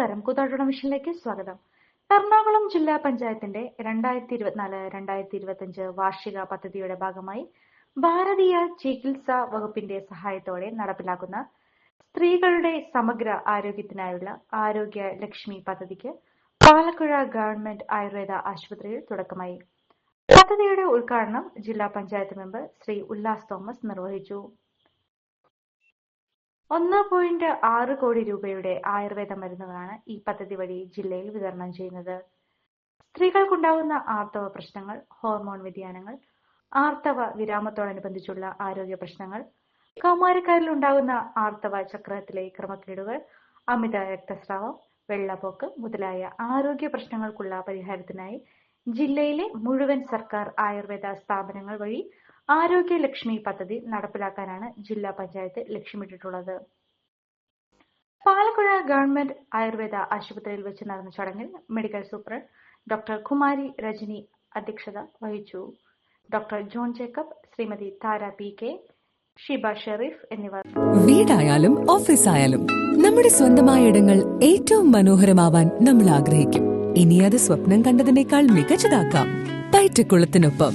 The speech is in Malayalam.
നമസ്കാരം. കൂത്താട്ടോട മിഷനിലേക്ക് സ്വാഗതം. എറണാകുളം ജില്ലാ പഞ്ചായത്തിന്റെ രണ്ടായിരത്തി ഇരുപത്തിനാല് രണ്ടായിരത്തി ഇരുപത്തിയഞ്ച് വാർഷിക പദ്ധതിയുടെ ഭാഗമായി ഭാരതീയ ചികിത്സാ വകുപ്പിന്റെ സഹായത്തോടെ നടപ്പിലാക്കുന്ന സ്ത്രീകളുടെ സമഗ്ര ആരോഗ്യത്തിനായുള്ള ആരോഗ്യ ലക്ഷ്മി പദ്ധതിക്ക് പാലക്കുഴ ഗവൺമെന്റ് ആയുർവേദ ആശുപത്രിയിൽ തുടക്കമായി. പദ്ധതിയുടെ ഉദ്ഘാടനം ജില്ലാ പഞ്ചായത്ത് മെമ്പർ ശ്രീ ഉല്ലാസ് തോമസ് നിർവഹിച്ചു. ഒന്ന് പോയിന്റ് ആറ് കോടി രൂപയുടെ ആയുർവേദ മരുന്നുകളാണ് ഈ പദ്ധതി വഴി ജില്ലയിൽ വിതരണം ചെയ്യുന്നത്. സ്ത്രീകൾക്കുണ്ടാകുന്ന ആർത്തവ പ്രശ്നങ്ങൾ ഹോർമോൺ വ്യതിയാനങ്ങൾ ആർത്തവ വിരാമത്തോടനുബന്ധിച്ചുള്ള ആരോഗ്യ പ്രശ്നങ്ങൾ കൗമാരക്കാരിൽ ഉണ്ടാകുന്ന ആർത്തവ ചക്രത്തിലെ ക്രമക്കേടുകൾ അമിത രക്തസ്രാവം വെള്ളപ്പൊക്ക് മുതലായ ആരോഗ്യ പ്രശ്നങ്ങൾക്കുള്ള പരിഹാരത്തിനായി ജില്ലയിലെ മുഴുവൻ സർക്കാർ ആയുർവേദ സ്ഥാപനങ്ങൾ വഴി ആരോഗ്യ ലക്ഷ്മി പദ്ധതി നടപ്പിലാക്കാനാണ് ജില്ലാ പഞ്ചായത്ത് ലക്ഷ്യമിട്ടിട്ടുള്ളത്. പാലക്കുഴ ഗവൺമെന്റ് ആയുർവേദ ആശുപത്രിയിൽ വെച്ച് നടന്ന ചടങ്ങിൽ medical superintendent doctor Kumari Rajani അധ്യക്ഷത വഹിച്ചു. Doctor John Jacob Shrimati Tara P K Shiba Shereef എന്നിവർ. വീടായാലും ഓഫീസായാലും നമ്മുടെ സ്വന്തമായ ഇടങ്ങൾ ഏറ്റവും മനോഹരമാവാൻ നമ്മൾ ആഗ്രഹിക്കും. ഇനി അത് സ്വപ്നം കണ്ടതിനേക്കാൾ മികച്ചതാക്കാം. പയറ്റക്കുളത്തിനൊപ്പം